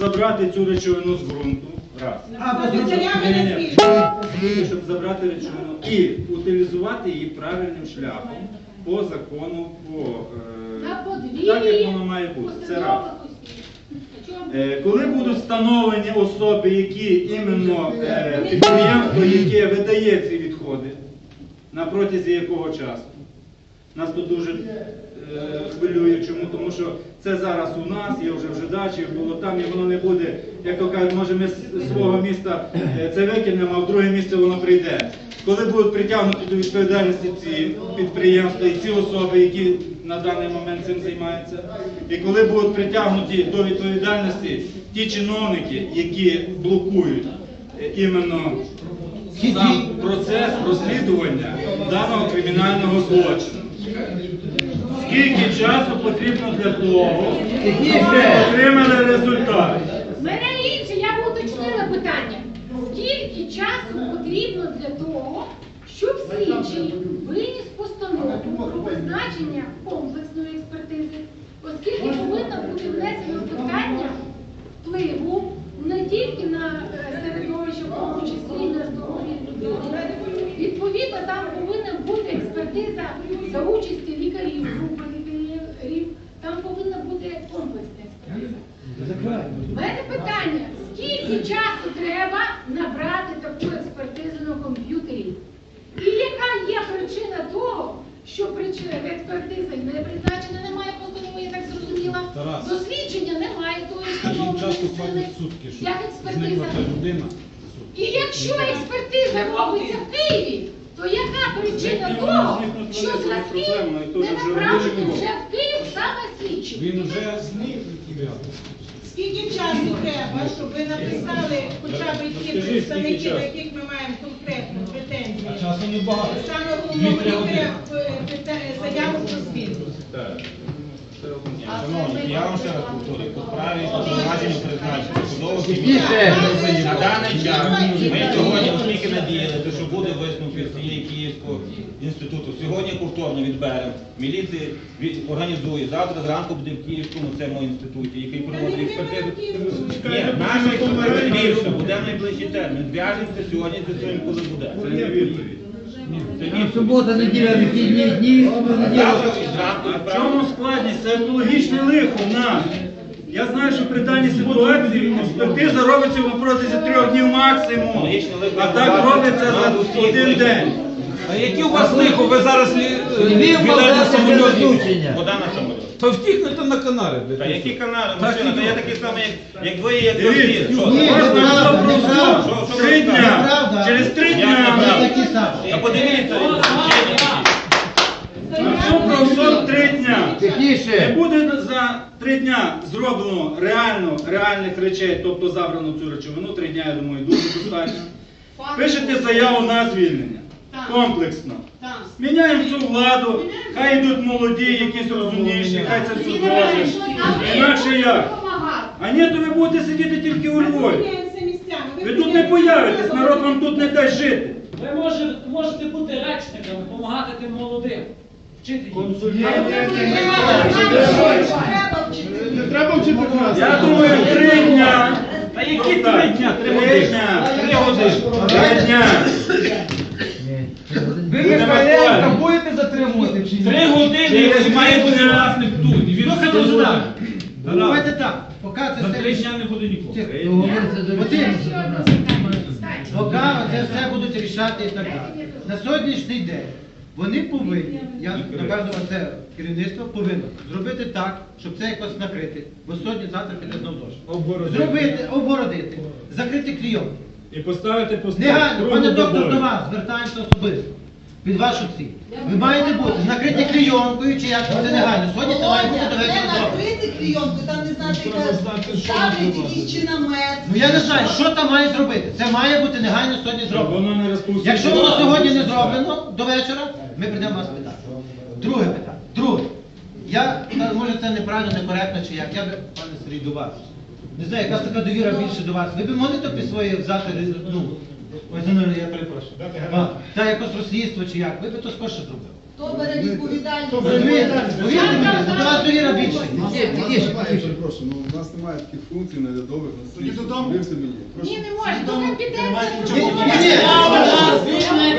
забрати цю речовину з ґрунту. Раз. Або ні. Тільки щоб забрати речовину і утилізувати її правильним шляхом по закону, по е, так як воно має бути. Це раз. Е, Коли будуть встановлені особи, які іменно е, підприємство, яке видає ці відходи, на протязі якого часу? Нас тут дуже хвилює, чому? Тому що це зараз у нас, є вже в Жидачі, було там, і воно не буде, як то кажуть, може ми з свого міста е, це викинемо, а в друге місце воно прийде. Коли будуть притягнуті до відповідальності ці підприємства і ці особи, які на даний момент цим займаються, і коли будуть притягнуті до відповідальності ті чиновники, які блокують е, іменно сам процес розслідування даного кримінального злочину. Скільки часу потрібно для того, щоб отримали результат? Мене інше, я б уточнила питання. Скільки часу потрібно для того, щоб слідчий виніс постанову про призначення комплексної експертизи, оскільки повинно бути внесено питання впливу не тільки на е, середовище, в тому числі і на здоров'я людини. Відповідно, там повинна бути експертиза за участі лікарів, групи лікарів, там повинна бути комплексна експертиза. У мене питання, скільки часу треба набрати таку експертизу на комп'ютері? І яка є причина того, що причина експертиза не призначена, немає постанови, я так зрозуміла. Дослідження немає тої встановленої сили. Як експертиза? людина. І якщо експертиза робиться в Києві, то яка причина того, що і то не вже вже в Київ саме слідчі? Він вже зник. Скільки часу треба, щоб ви написали хоча б ті Скажи, скільки представники, часу? до яких ми маємо конкретну претензію? А часу небагато. Саме лікаря е, пита- заяву про спільність. Так. Шановні, я вам ще раз повторюю, по справі призначення. На даний час ми сьогодні оскільки надіялися, що буде висновки цієї Київського інституту. Сьогодні повторно відберемо. Міліція від- організує. Завтра зранку буде в Київському цьому інституті, який проводить експертизу. Ні, наша експертиза більша, буде в найближчий термін. Зв'яжемося сьогодні цим, коли буде. Це не відповідь. Субота, неділя, вихідні дні, А в чому складність? Це екологічне лихо в нас. Я знаю, що при даній ситуації експертиза робиться в протязі трьох днів максимум. А так робиться за один день. А які у вас лихо? Ви зараз е, біля на самольоті. Вода на самоліт. То втікнете на блядь. Та які канали, Так, мужчина, та я такий самий, як, як ви, як ви. Що? Ні, Можна неправда, неправда. Що- що три дня. Через три Я дня. неправда. Такі самі. Та подивіться, вчені які. А що про 43 дня? Не Тихіше. буде за три дня зроблено реально реальних речей, тобто забрано цю речовину, три дня, я думаю, дуже достатньо. Пишете заяву на звільнення. Комплексно. Міняємо цю владу, хай йдуть молоді, якісь розумніші, хай це все зроблять. Інакше як? А ні, то ви будете сидіти тільки у Львові. Ви тут не появитесь, народ вам тут не дасть жити. Ви може- можете бути речниками, допомагати тим молодим. Вчити їх. Я думаю, три дня. Та які три дня? Три години. дня. Три години. Три дня. Ви Михайленка будете затримувати чи Три години і має бути власник тут. І він все знає. Давайте так, поки це За три все, дня не буде нікого. Поки Поки це все будуть рішати і так далі. На сьогоднішній день вони повинні, я напевно, це керівництво повинно зробити так, щоб це якось накрити, бо сьогодні завтра піде знов дощ. Зробити, обгородити, закрити клійом. І поставити постійно. Негайно, пане доктор, до вас звертаємося особисто. Під вашу ціль. Ви маєте бути закриті клійонкою чи як це негайно. Сьогодні це має бути до Не вечора зроблено. накрити клійонку, там не знати, яка ставлять якийсь чи намет. Ну я не знаю, що там має зробити. Це має бути негайно сьогодні зроблено. Воно не розпуститься. Якщо воно сьогодні не зроблено до вечора, ми прийдемо вас питати. Друге питання. Друге. Я, та, може це неправильно, некоректно чи як. Я би, пане Сергій, до вас. Не знаю, якась така довіра більше до вас. Ви б могли то під своє взяти, ну, ой, ну, я перепрошую. А, Та якось розслідство чи як. Ви би то спершу зробили. То бере відповідальність? Розумієте? Повірте мені, до вас довіра більше. Ні, тихіше, тихіше. Прошу, ну у нас немає таких функцій наглядових на Тоді слідчі. додому. Повірте мені. Прошу. Ні, не може. До компетенції. Ні, ні,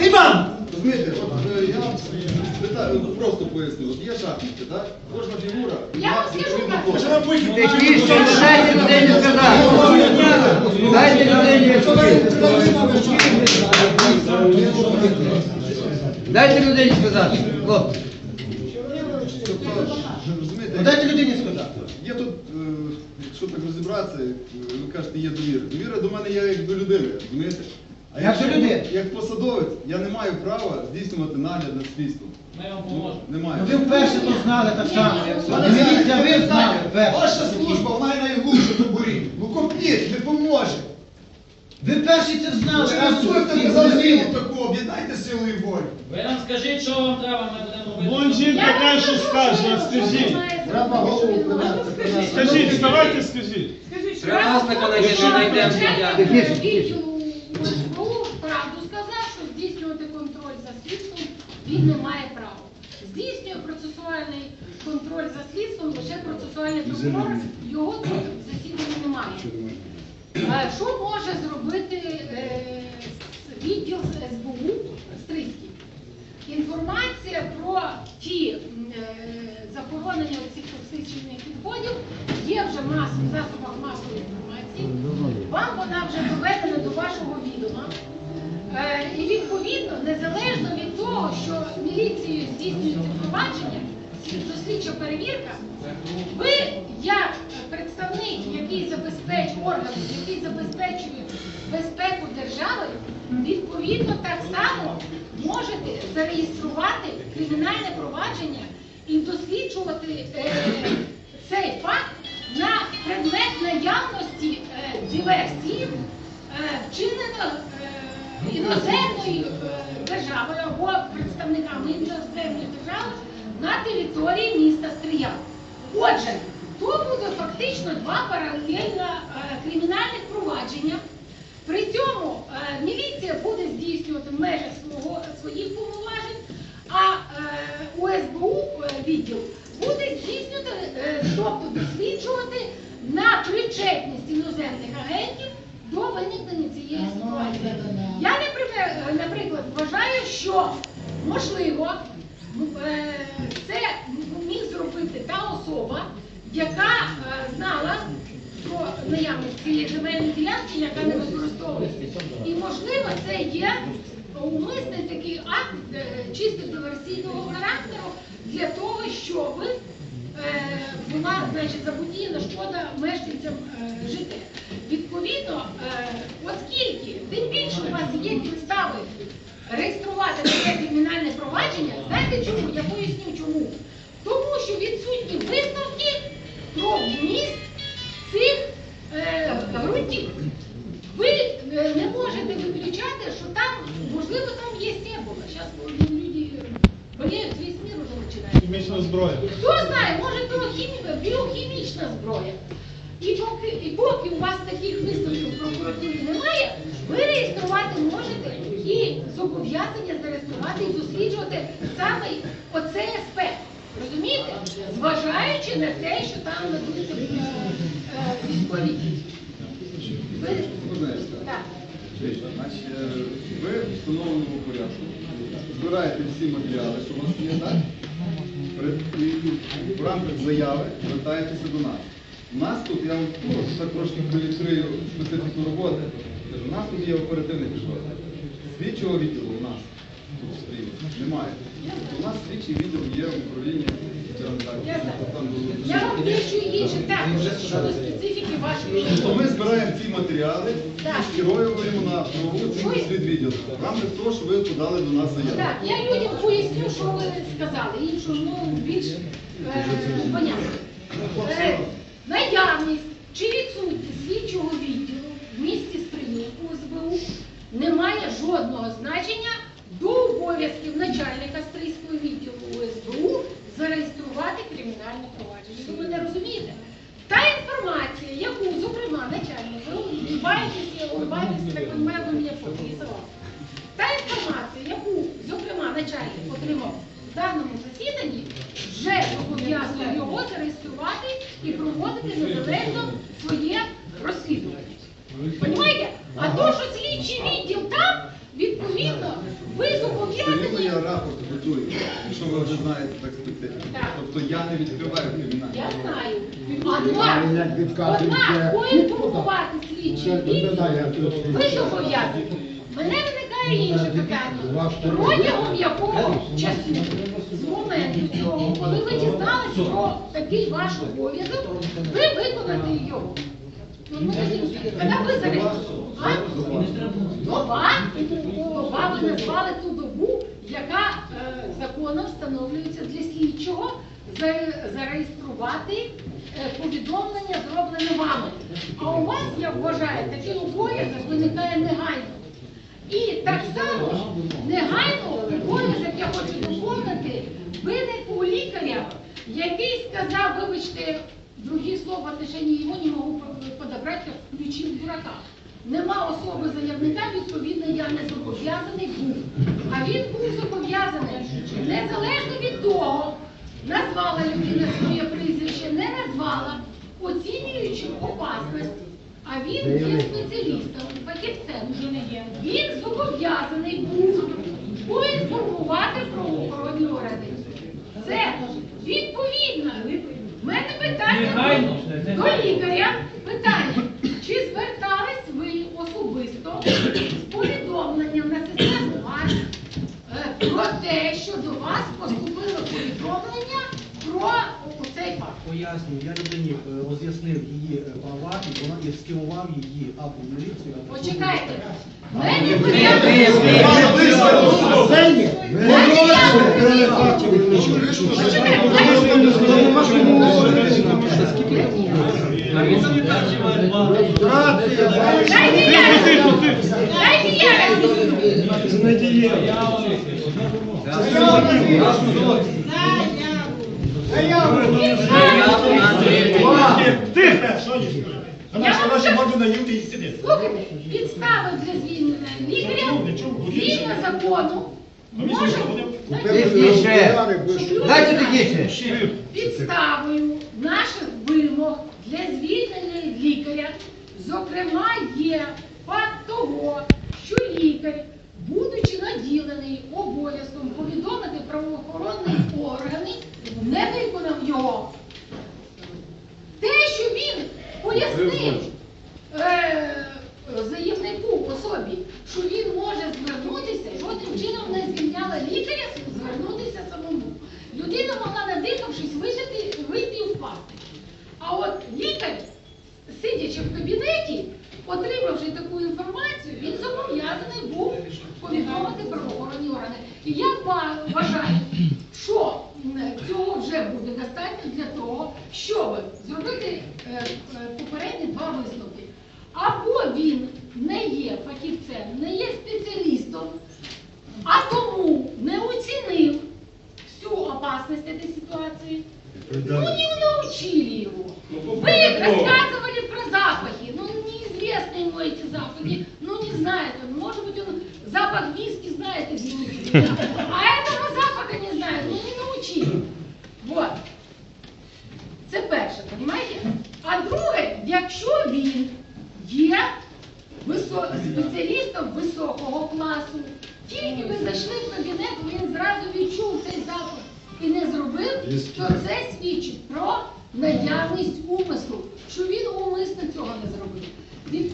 ні. Іван! Розумієте, ну, просто поясню. От є шахмати, так? Кожна фігура. Я вам скажу так. Тихіше, дайте людині сказати. Дайте людині Дайте людині сказати. Хлопці. Тобто, розумієте, Ну, Дайте людині сказати. є тут, е, якщо так розібратися, е, ви кажете, є довіра. Довіра до мене є як до людини, розумієте? А Як до якщо- людини? Як посадовець, я не маю права здійснювати нагляд над слідством. Ми вам поможемо. Немає. Ну, Ви вперше то знали так само. як ви знали Ваша служба має найглубше таборі. Ну копніть, не поможе. Ви перші це знали. Через з казав розумієте? таку, об'єднайте силу і волю. Ви нам скажіть, що вам треба, ми будемо робити. Вон жінка що скажу, скаже, що- скажіть. що Треба що голову вкладати, Скажіть, вставайте, скажіть. Власника найдемо, знайдемо. Тихіше, тихіше. УСБУ правду сказав, що здійснювати контроль за слідством він не має права. Здійснює процесуальний контроль за слідством лише процесуальний прокурор, його тут в засіданні немає. Що може зробити е, відділ СБУ Стрийський? Інформація про ті е, захоронення цих токсичних відходів є вже в засобах масової інформації. Вам вона вже доведена до вашого відома. Е, І відповідно, незалежно від того, що міліцією здійснюється провадження, слід- дослідча перевірка, ви, як представник, який забезпечує орган, який забезпечує безпеку держави, відповідно так само можете зареєструвати кримінальне провадження і досліджувати е, цей факт на предмет наявності е, диверсії, е, вчинено е, іноземною е, державою або представниками іноземної держави на території міста Стрия. Отже, то буде фактично два паралельно е, кримінальних провадження. При цьому е, міліція буде здійснювати в межах свого, своїх повноважень, а е, УСБУ відділ буде здійснювати, тобто досліджувати на причетність іноземних агентів до виникнення цієї ситуації. Я, наприклад, вважаю, що можливо м, е, це міг зробити та особа, яка е, знала про наявність цієї земельної ділянки, яка не використовується. І можливо це є умисний такий акт е, чисто диверсійного характеру для того, щоб е, була значить, заподіяна шкода мешканцям е, жити. Відповідно, е, оскільки тим більше у вас є підстави реєструвати таке кримінальне провадження, знаєте чому? Я поясню чому. Тому що відсутні висновки про вміст цих е, ґрунтів. Ви е, не можете виключати, що там, можливо, там є ебола. Зараз люди болеють, весь мир уже починає. Хімічна зброя. Хто знає, може то хімі- біохімічна зброя. І поки, і поки у вас таких висновків в прокуратурі немає, ви реєструвати можете і зобов'язання зареєструвати і досліджувати саме оцей аспект. Розумієте? Зважаючи на те, що там ведуться військові дії. Так. Ви в встановленому порядку збираєте всі матеріали, що у вас є, так? В рамках заяви звертаєтеся до нас. У нас тут, я вам так трошки проілюструю специфіку роботи. У нас тут є оперативний підход. Слідчого відділу у нас тут Стрії немає. У нас слідчий відділ є в управлінні. Я вам дещо інше також щодо специфіки вашої Тобто ми збираємо ці матеріали Так. і скеровуємо на правову оцінку Ви- слідвідділу. В рамках того, що ви подали до нас заяву. Так, я людям поясню, що ви сказали, іншою мовою більш е, понятно. Е, наявність чи відсутність слідчого відділу в місті Стрию УСБУ не має жодного значення обов'язків начальника Стрийського відділу УСБУ зареєструвати кримінальне провадження. Ви мене розумієте? Та інформація, яку, зокрема, начальник, ви улыбаєтеся, улыбаєтеся, так ви мене подписували. Та інформація, яку, зокрема, начальник отримав в даному засіданні, вже зобов'язує його зареєструвати і проводити незалежно своє розслідування. Понімаєте? А то, що слідчий відділ там, відповідно, ви Все рівно зобов'язані. я рапорт готую, якщо ви вже знаєте так специфіку. Тобто я не відкриваю кримінальне. Я знаю. Однак, однак, поінформувати відділ, ви зобов'язані. Мене виникає інше питання. Протягом якого часу, з моменту цього, коли ви дізналися про такий ваш обов'язок, ви виконаєте його. Ну, ну, Коли ви зареєстрували? Доба, доба ви назвали ту добу, яка е, законом встановлюється для слідчого зареєструвати е, повідомлення, зроблене вами. А у вас, я вважаю, такий обов'язок виникає негайно. І так само негайно обов'язок я хочу доповнити виник у лікаря, який сказав, вибачте, другі слова в отношении його не можу подобрати, включив дурака. Нема особи заявника, відповідно, я не зобов'язаний був. А він був зобов'язаний незалежно від того, назвала людина своє прізвище, не назвала, оцінюючи опасність. А він є спеціалістом, фахівцем. Він зобов'язаний був поінформувати про охоронні органи. Це відповідно. У мене питання до лікаря. Питання. Чи звертались ви особисто з повідомленням на систему ВАР е, про те, що до вас поступило повідомлення про цей факт? Пояснюю, я людині е, роз'яснив її е, і скерував її або в міліцію, або. Почекайте. В Мене питання. Я. Слухайте, підстави для звільнення. Лікаря згідно закону. Може Дайте тихіше. підставою наших вимог для звільнення лікаря, зокрема, є факт того, Chile.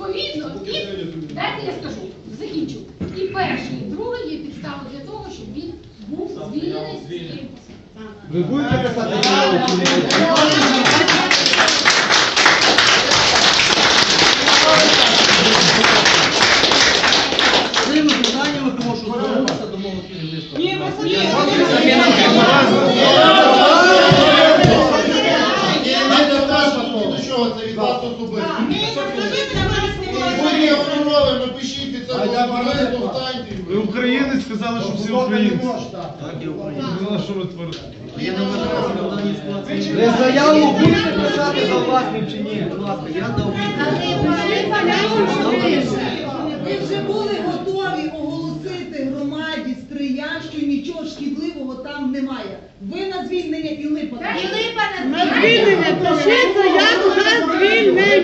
Відповідно, і дайте я скажу, закінчу. І перше, і друге є підстава для того, щоб він був звільнений з цієї посади. Ви будете писати Ви заяву будете писати за власним чи ні? Будь ласка, я дав Ви вже були готові оголосити громаді стрия, що нічого ж програм немає. Ви на звільнення і липа. Та і липа на На звільнення. звільнення, пишіть заяву на звільнення.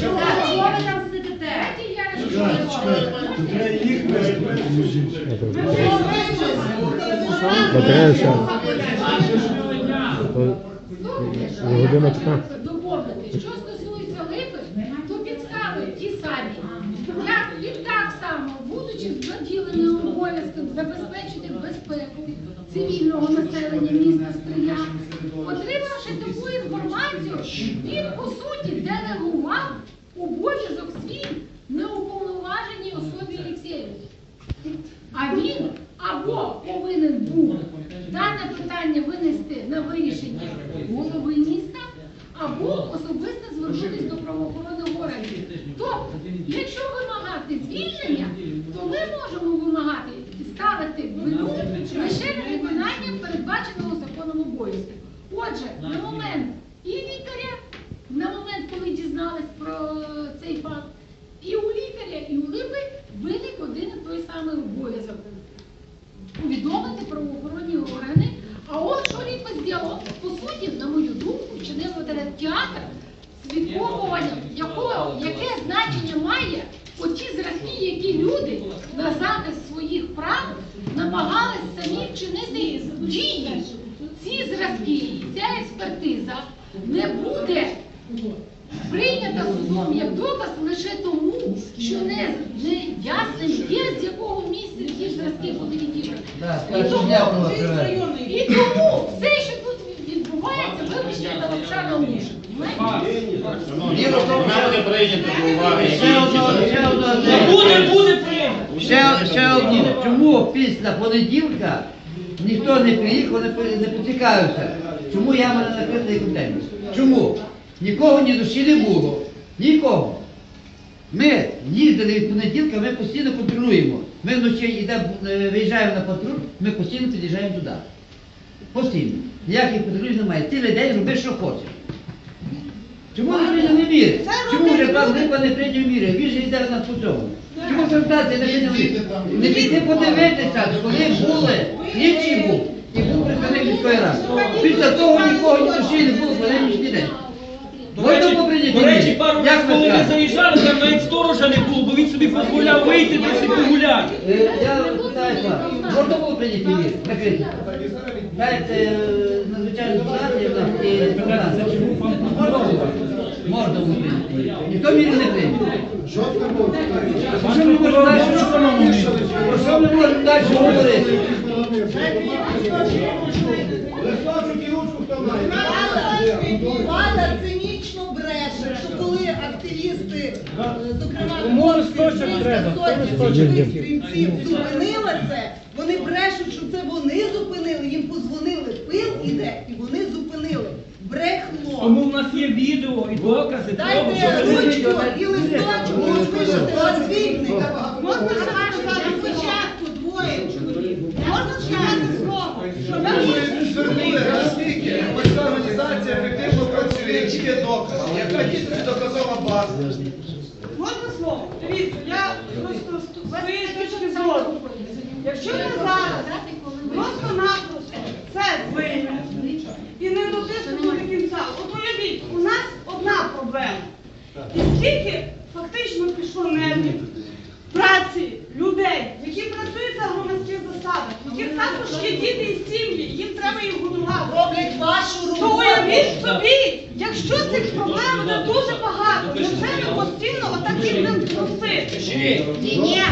Чого ви там? Я не Треба їх Слухайте, доповнити. Що стосується липи, то підстави ті самі. Як і так само, будучи наділеним обов'язком забезпечити безпеку цивільного населення міста Стрия, отримавши таку інформацію, він по суті делегував обов'язок свій неуповноваженій особі Олексєєві. А він або повинен був дане питання винести на вирішення голови міста, або особисто звернутися до правоохоронних органів. Тобто, якщо вимагати звільнення, то ми можемо вимагати і ставити вину лише на виконання передбаченого законом обов'язку. Отже, на момент і лікаря, на момент, коли дізнались про цей факт, і у лікаря, і у липи виник один і той самий обов'язок повідомити правоохоронні органи. А от що Ліпа зробив, по суті, на мою думку, вчинив театр свідковування, якого, яке значення має оті зразки, які люди на захист своїх прав намагались самі вчинити дії. Ці зразки, і ця експертиза не буде прийнята судом як доказ лише тому, що не, не ясним є, з якого місця ті зразки були відібрані. І тому, і тому все, що тут відбувається, вибачте, та лапша на уші. Знаєте? Вона до уваги. Ще. Буде, буде прийнято. Ще, ще одно. Чому після понеділка ніхто не приїхав, не, по- не поцікавився? Чому я мене накритий контейнер? Чому? Нікого ні душі не було. Нікого. Ми їздили від понеділка, ми постійно контролюємо. Ми вночі йдемо, е, виїжджаємо на патруль, ми постійно під'їжджаємо туди. Постійно. Ніяких патрулів немає. Цілий день роби, що хочеш. Чому не прийняли міри? Чому вже пан Липа не прийняв міри? Він же йде в нас по цьому. Чому звертатися не прийняли? Не піти подивитися, коли були, слідчий був і був представник міської ради. Після того нікого ні душі не було по нинішній день. До речі, до речі, пару Як разів, коли ви заїжджали, там навіть сторожа не було, бо він собі дозволяв вийти та собі погуляти. Е, Я питаю вас, можна було прийняти міри? Накрити? Дайте е, надзвичайну ситуацію в нас і? Можна було. Ніхто міри не. Про що ми можемо далі? Про що ми можемо далі говорити? Влада цинічно бреше, що коли активісти, е, зокрема, хлопці, 300 сотні січових зупинили це, вони брешуть, що це вони зупинили, їм позвонили, пил іде, і вони зупинили. Брехло. Тому в нас є відео і докази того, Дайте ви ручку і листочок, можна пишете на. Можна сказати спочатку двоє чоловік. Можна сказати слово. Що Наскільки ця організація ефективно працює, які є докази, яка дійсно доказова база. Можна слово? Дивіться, я просто з своєї точки зору. Якщо ми зараз просто-напросто це звинимо і не дотиснемо до кінця, от уявіть, у нас одна проблема. І скільки фактично нервів, праці, людей, які працюють на громадських засадах, яких також є діти і сім'ї, їм треба їх годувати. роблять вашу То роботу. уявіть собі, якщо цих проблем буде дуже багато, невже ми постійно отак їм будемо просити? Ні, ми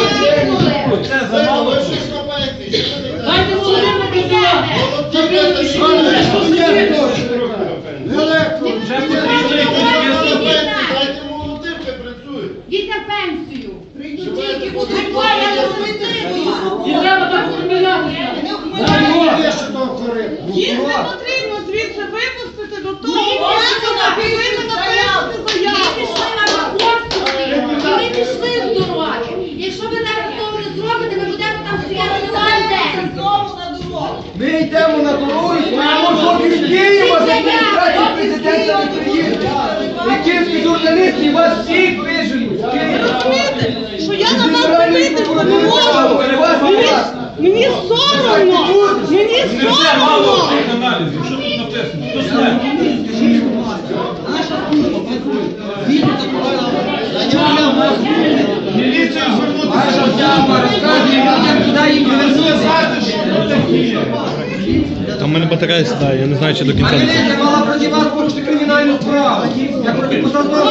Це замало. Дайте Володимиру працювати. Дітя пенсію. Прийдуть тільки будуть боротися І треба так помінятися. Їх не потрібно звідси випустити до того, поки вона повинна написати заяву. пішли на роботу, і ми пішли в дороги. Якщо ви зараз того не зробите, ми будемо там вас всіх виженуть. Ви розумієте, що я на вас дивитися не можу? Мені, мені соромно, мені соромно. Що тут написано? Хто знає? Міліцію звернутися. Там в мене батарея сідає, я не знаю, чи до кінця. не Міліція кримінальну справу. Я який зробив.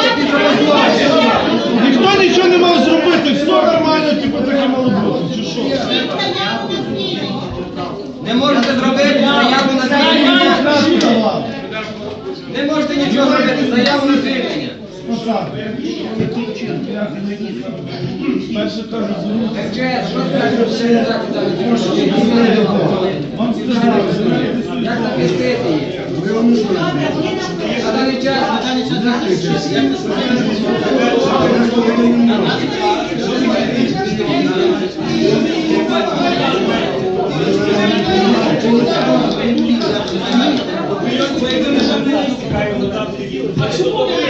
Ніхто нічого не мав зробити, все нормально, типу таке мало бути. Чи що? Не можете зробити заяву на звільнення. Не можете нічого зробити, заяву на звільнення. Перше кажуть. Як захистити їх? Почему вы